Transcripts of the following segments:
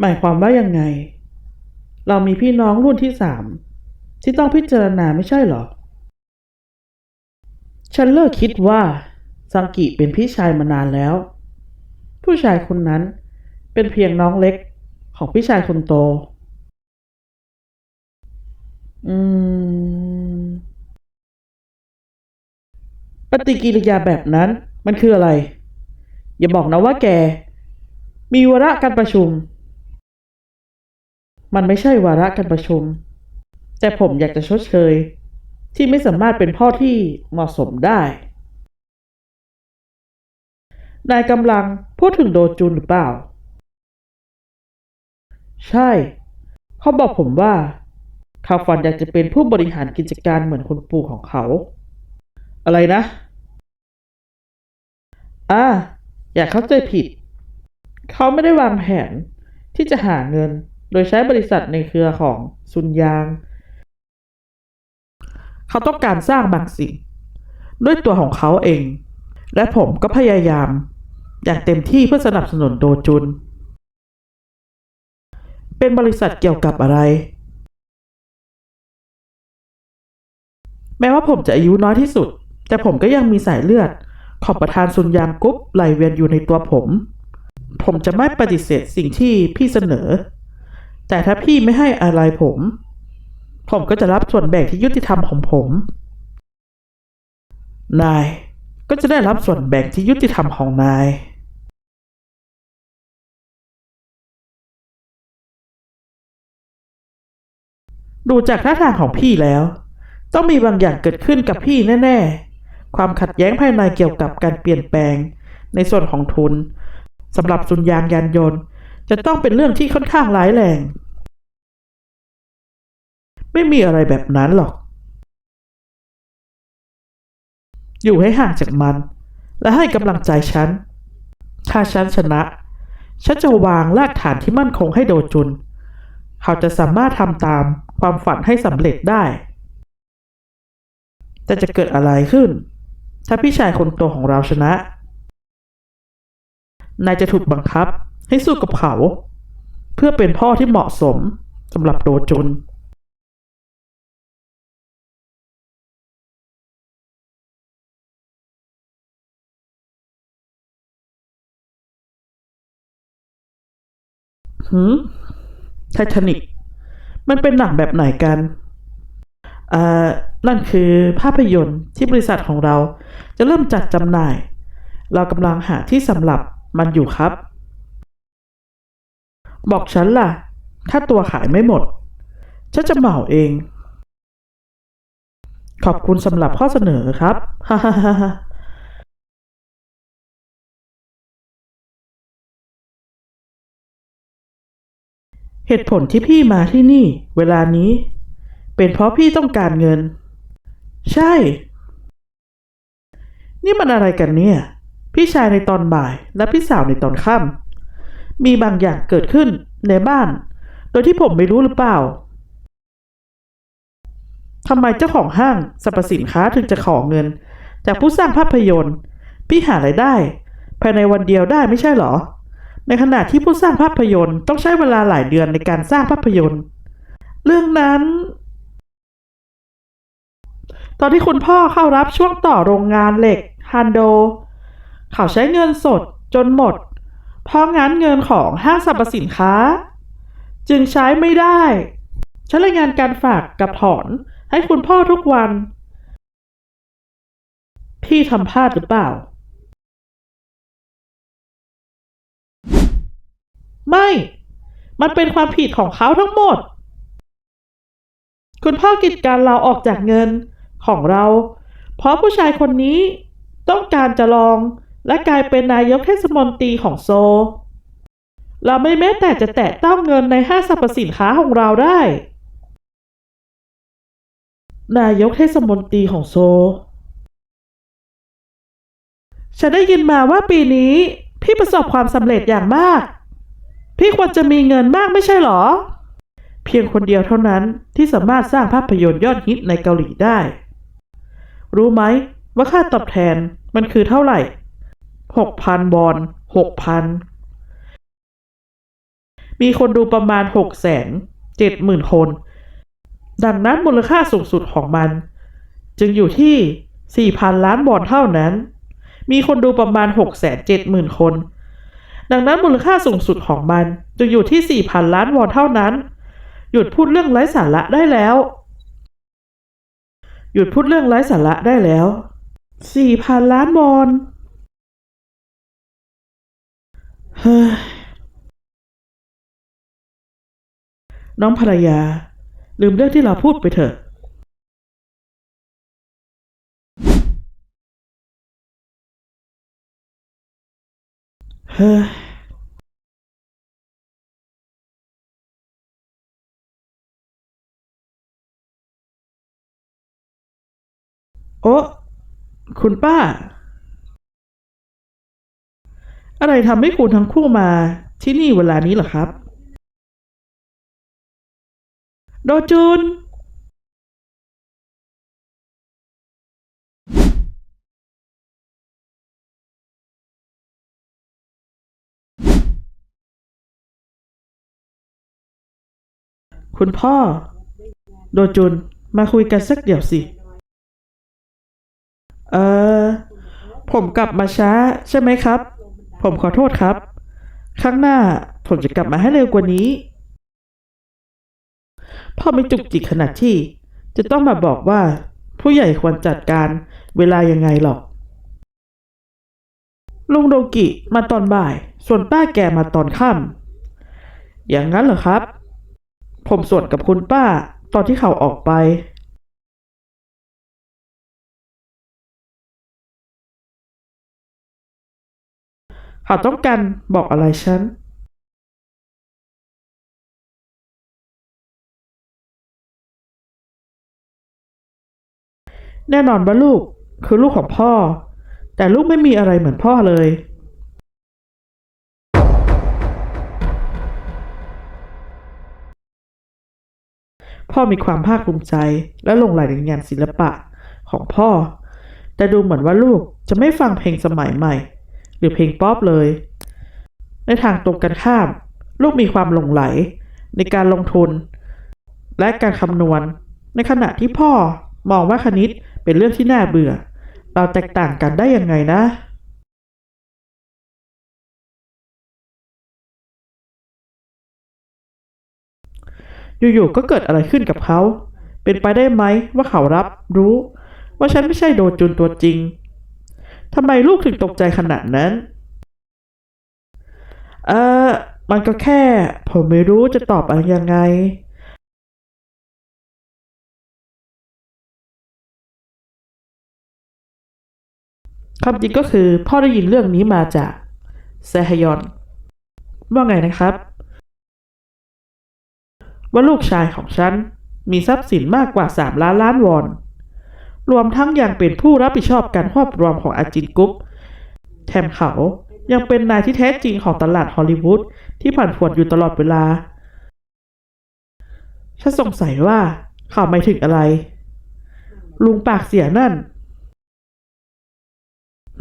หมายความว่ายังไง เรามีพี่น้องรุ่นที่สามที่ต้องพิจารณาไม่ใช่เหรอ ฉันเลิกคิดว่าซังกิเป็นพี่ชายมานานแล้ว ผู้ชายคนนั้นเป็นเพียงน้องเล็กของพี่ชายคนโต อืม ปฏิกิริยาแบบนั้นมันคืออะไร อย่าบอกนะว่าแก มีวาระการประชุม มันไม่ใช่วาระการประชุม แต่ผมอยากจะชดเชย ที่ไม่สามารถเป็นพ่อที่เหมาะสมได้ นายกำลังพูดถึงโดจุนหรือเปล่า ใช่ เขาบอกผมว่าเขาฝันอยากจะเป็นผู้บริหารกิจการเหมือนคุณปู่ของเขา อะไรนะอ่าอย่าเข้าใจผิด เขาไม่ได้วางแผนที่จะหาเงิน โดยใช้บริษัทในเครือของซุนยาง เขาต้องการสร้างบางสิ่ง ด้วยตัวของเขาเอง และผมก็พยายาม อย่างเต็มที่เพื่อสนับสนุนโดจุน เป็นบริษัทเกี่ยวกับอะไร แม้ว่าผมจะอายุน้อยที่สุด แต่ผมก็ยังมีสายเลือดของประธานซุนยางกุ๊บไหลเวียนอยู่ในตัวผม ผมจะไม่ปฏิเสธสิ่งที่พี่เสนอ แต่ถ้าพี่ไม่ให้อะไรผม ผมก็จะรับส่วนแบ่งที่ยุติธรรมของผม นายก็จะได้รับส่วนแบ่งที่ยุติธรรมของนาย ดูจากท่าทางของพี่แล้ว ต้องมีบางอย่างเกิดขึ้นกับพี่แน่ ๆ ความขัดแย้งภายในเกี่ยวกับการเปลี่ยนแปลง ในส่วนของทุนสำหรับสุนยางยานยนต์ จะต้องเป็นเรื่องที่ค่อนข้างร้ายแรง ไม่มีอะไรแบบนั้นหรอก อยู่ให้ห่างจากมัน และให้กำลังใจฉัน ถ้าฉันชนะ ฉันจะวางรากฐานที่มั่นคงให้โดจุน เขาจะสามารถทำตามความฝันให้สำเร็จได้ แต่จะเกิดอะไรขึ้น ถ้าพี่ชายคนโตของเราชนะนายจะถูกบังคับ ให้สู้กับเขา เพื่อเป็นพ่อที่เหมาะสมสำหรับโดจุนหืมไททานิกมันเป็นหนังแบบไหนกันอ่านั่นคือภาพยนตร์ที่บริษัทของเราจะเริ่มจัดจำหน่าย เรากำลังหาที่สำหรับมันอยู่ครับ บอกฉันล่ะ ถ้าตัวขายไม่หมด ฉันจะเหมาเอง ขอบคุณสำหรับข้อเสนอครับฮ่าฮ่าฮ่าเหตุผลที่พี่มาที่นี่ เวลานี้ เป็นเพราะพี่ต้องการเงิน ใช่ นี่มันอะไรกันเนี่ย พี่ชายในตอนบ่ายและพี่สาวในตอนค่ำ มีบางอย่างเกิดขึ้นในบ้าน โดยที่ผมไม่รู้หรือเปล่าทำไมเจ้าของห้างสรรพสินค้าถึงจะขอเงิน จากผู้สร้างภาพยนตร์ พี่หารายได้ ภายในวันเดียวได้ไม่ใช่หรอ ในขณะที่ผู้สร้างภาพยนตร์ต้องใช้เวลาหลายเดือนในการสร้างภาพยนตร์ เรื่องนั้น ตอนที่คุณพ่อเข้ารับช่วงต่อโรงงานเหล็กฮันโด เขาใช้เงินสดจนหมด เพราะงั้นเงินของห้างสรรพสินค้า จึงใช้ไม่ได้ ฉันรายงานการฝากกับถอนให้คุณพ่อทุกวัน พี่ทำพลาดหรือเปล่า ไม่ มันเป็นความผิดของเขาทั้งหมด คุณพ่อกิจการเราออกจากเงินของเรา เพราะผู้ชายคนนี้ต้องการจะลอง และกลายเป็นนายกเทศมนตรีของโซ เราไม่แม้แต่จะแตะต้องเงินในห้างสรรพสินค้าของเราได้ นายกเทศมนตรีของโซ ฉันได้ยินมาว่าปีนี้ พี่ประสบความสำเร็จอย่างมาก พี่ควรจะมีเงินมากไม่ใช่หรอ เพียงคนเดียวเท่านั้นที่สามารถสร้างภาพยนตร์ยอดฮิตในเกาหลีได้ รู้ไหมว่าค่าตอบแทนมันคือเท่าไหร่ หกพันบอลหกพันมีคนดูประมาณหกแสนเจ็ดหมื่นคน ดังนั้นมูลค่าสูงสุดของมัน จึงอยู่ที่สี่พันล้านวอนเท่านั้น มีคนดูประมาณหกแสนเจ็ดหมื่นคน ดังนั้นมูลค่าสูงสุดของมันจึงอยู่ที่สี่พันล้านวอนเท่านั้น หยุดพูดเรื่องไร้สาระได้แล้ว หยุดพูดเรื่องไร้สาระได้แล้วสี่พันล้านวอน น้องภรรยา ลืมเรื่องที่เราพูดไปเถอะ เฮ้ยโอ้คุณป้า อะไรทำให้คุณทั้งคู่มาที่นี่เวลานี้เหรอครับ โดจุน คุณพ่อ โดจุน มาคุยกันสักเดี๋ยวสิ เออ ผมกลับมาช้าใช่ไหมครับ ผมขอโทษครับ ครั้งหน้าผมจะกลับมาให้เร็วกว่านี้พ่อไม่จุกจิกขนาดที่ จะต้องมาบอกว่า ผู้ใหญ่ควรจัดการเวลายังไงหรอก ลุงโดกิมาตอนบ่าย ส่วนป้าแกมาตอนค่ำอย่างนั้นเหรอครับ ผมสวนกับคุณป้าตอนที่เขาออกไป เขาต้องการบอกอะไรฉันแน่นอนว่าลูกคือลูกของพ่อ แต่ลูกไม่มีอะไรเหมือนพ่อเลย พ่อมีความภาคภูมิใจและลงหลในงานศิลปะของพ่อ แต่ดูเหมือนว่าลูกจะไม่ฟังเพลงสมัยใหม่ หรือเพลงป๊อปเลย ในทางตรงกันข้าม ลูกมีความหลงไหล ในการลงทุน และการคำนวณ ในขณะที่พ่อมองว่าคณิตเป็นเรื่องที่น่าเบื่อ เราแตกต่างกันได้ยังไงนะอยู่ๆ ก็เกิดอะไรขึ้นกับเขา เป็นไปได้ไหมว่าเขารับรู้ ว่าฉันไม่ใช่โดจุนตัวจริง ทำไมลูกถึงตกใจขนาดนั้น เออมันก็แค่ ผมไม่รู้จะตอบอะไรยังไง ความจริงก็คือพ่อได้ยินเรื่องนี้มาจากแซฮยอน ว่าไงนะครับ ว่าลูกชายของฉันมีทรัพย์สินมากกว่า3ล้านล้านวอน รวมทั้งยังเป็นผู้รับผิดชอบการครอบรองของอาจินกรุ๊ปแถมเขายังเป็นนายที่แท้จริงของตลาดฮอลลีวูดที่ผ่านผวนอยู่ตลอดเวลา ฉันสงสัยว่าเขาหมายถึงอะไร ลุงปากเสียนั่น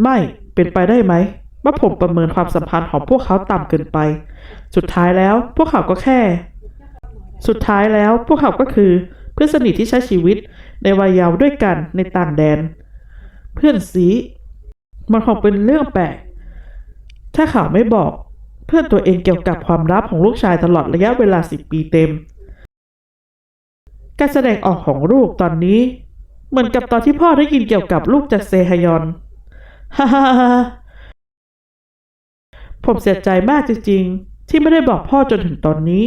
ไม่เป็นไปได้ไหมว่าผมประเมินความสัมพันธ์ของพวกเขาต่ำเกินไป สุดท้ายแล้วพวกเขาก็แค่ สุดท้ายแล้วพวกเขาก็คือ เพื่อนสนิทที่ใช้ชีวิตในวัยเยาว์ด้วยกันในต่างแดน เพื่อนสีมันคงเป็นเรื่องแปลก ถ้าเขาไม่บอก เพื่อนตัวเองเกี่ยวกับความลับของลูกชายตลอดระยะเวลาสิบปีเต็ม การแสดงออกของลูกตอนนี้ เหมือนกับตอนที่พ่อได้ยินเกี่ยวกับลูกจากเซฮยอนฮ่าฮ่าฮ่าผมเสียใจมากจริงๆ ที่ไม่ได้บอกพ่อจนถึงตอนนี้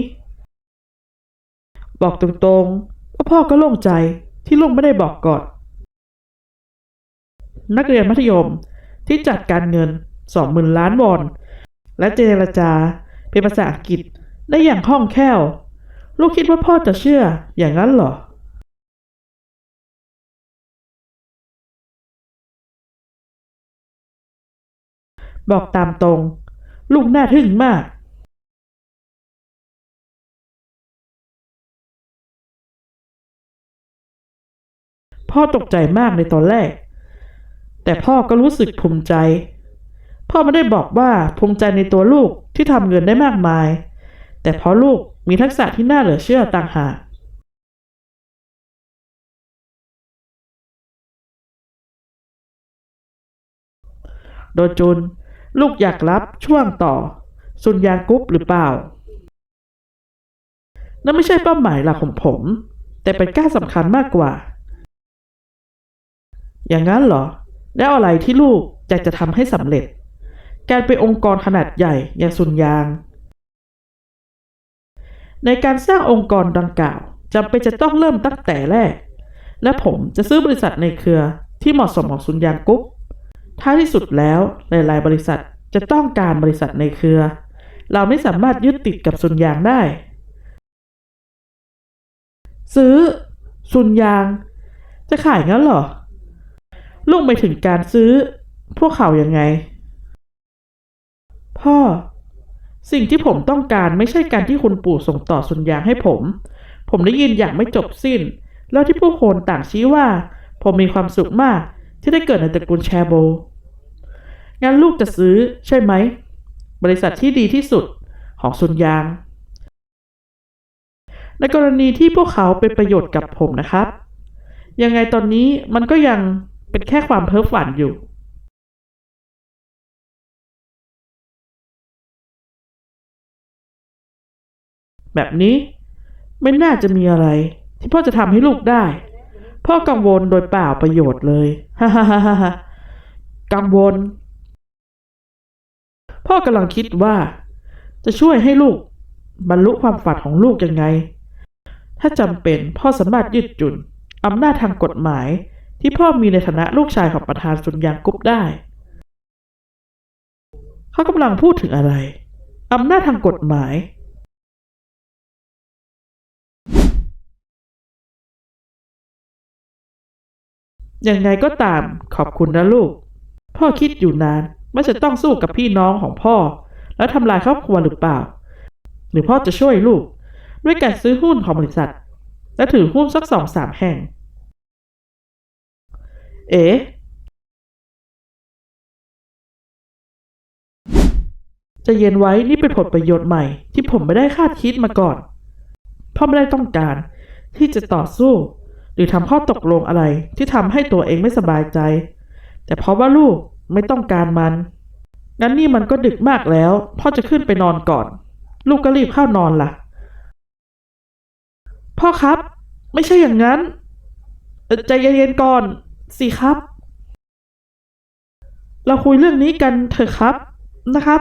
บอกตรงๆ ว่าพ่อก็โล่งใจที่ลุงไม่ได้บอกก่อน นักเรียนมัธยมที่จัดการเงินสองหมื่นล้านวอน และเจรจาเป็นภาษาอังกฤษได้อย่างคล่องแคล่ว ลูกคิดว่าพ่อจะเชื่ออย่างนั้นเหรอ บอกตามตรง ลูกน่าทึ่งมาก พ่อตกใจมากในตอนแรก แต่พ่อก็รู้สึกภูมิใจ พ่อไม่ได้บอกว่าภูมิใจในตัวลูกที่ทำเงินได้มากมาย แต่เพราะลูกมีทักษะที่น่าเหลือเชื่อต่างหากโดยจุน ลูกอยากรับช่วงต่อสุนยางกรุ๊ปหรือเปล่า นั่นไม่ใช่เป้าหมายหลักของผม แต่เป็นก้าวสำคัญมากกว่า อย่างนั้นเหรอ แล้วอะไรที่ลูกอยากจะทำให้สำเร็จ การเป็นองค์กรขนาดใหญ่อย่างสุนยาง ในการสร้างองค์กรดังกล่าวจำเป็นจะต้องเริ่มตั้งแต่แรก และผมจะซื้อบริษัทในเครือที่เหมาะสมของสุนยางกุ๊ปท้ายที่สุดแล้วหลาย ๆ บริษัทจะต้องการบริษัทในเครือ เราไม่สามารถยึดติดกับสุนยางได้ ซื้อ สุนยาง จะขายงั้นเหรอ ลุงไปถึงการซื้อ พวกเขายังไง พ่อ สิ่งที่ผมต้องการไม่ใช่การที่คุณปู่ส่งต่อสุนยางให้ผม ผมได้ยินอย่างไม่จบสิ้น แล้วที่ผู้คนต่างชี้ว่า ผมมีความสุขมากที่ได้เกิดในตระกูลแชโบงั้นลูกจะซื้อใช่ไหม บริษัทที่ดีที่สุดของสุนยาง ในกรณีที่พวกเขาเป็นประโยชน์กับผมนะครับ ยังไงตอนนี้มันก็ยัง เป็นแค่ความเพ้อฝันอยู่แบบนี้ไม่น่าจะมีอะไร ที่พ่อจะทำให้ลูกได้ พ่อกังวลโดยเปล่าประโยชน์เลยฮ่าฮ่าฮ่าฮ่ากังวล พ่อกำลังคิดว่า จะช่วยให้ลูก บรรลุความฝันของลูกยังไง ถ้าจำเป็นพ่อสามารถยืดหยุ่นอำนาจทางกฎหมาย ที่พ่อมีในฐานะลูกชายของประธานสุนยางกุ๊บได้ เขากำลังพูดถึงอะไร อำนาจทางกฎหมาย ยังไงก็ตามขอบคุณนะลูก พ่อคิดอยู่นานว่าจะต้องสู้กับพี่น้องของพ่อ แล้วทำลายครอบครัวหรือเปล่า หรือพ่อจะช่วยลูก ด้วยการซื้อหุ้นของบริษัท และถือหุ้นสักสองสามแห่ง เอ๋จะเย็นไว้นี่เป็นผลประโยชน์ใหม่ที่ผมไม่ได้คาดคิดมาก่อนพ่อไม่ได้ต้องการที่จะต่อสู้ หรือทำข้อตกลงอะไรที่ทำให้ตัวเองไม่สบายใจ แต่เพราะว่าลูกไม่ต้องการมัน งั้นนี่มันก็ดึกมากแล้ว พ่อจะขึ้นไปนอนก่อน ลูกก็รีบเข้านอนล่ะ พ่อครับ ไม่ใช่อย่างนั้นเอ่อใจเย็นๆก่อน สิครับ เราคุยเรื่องนี้กันเถอะครับนะครับ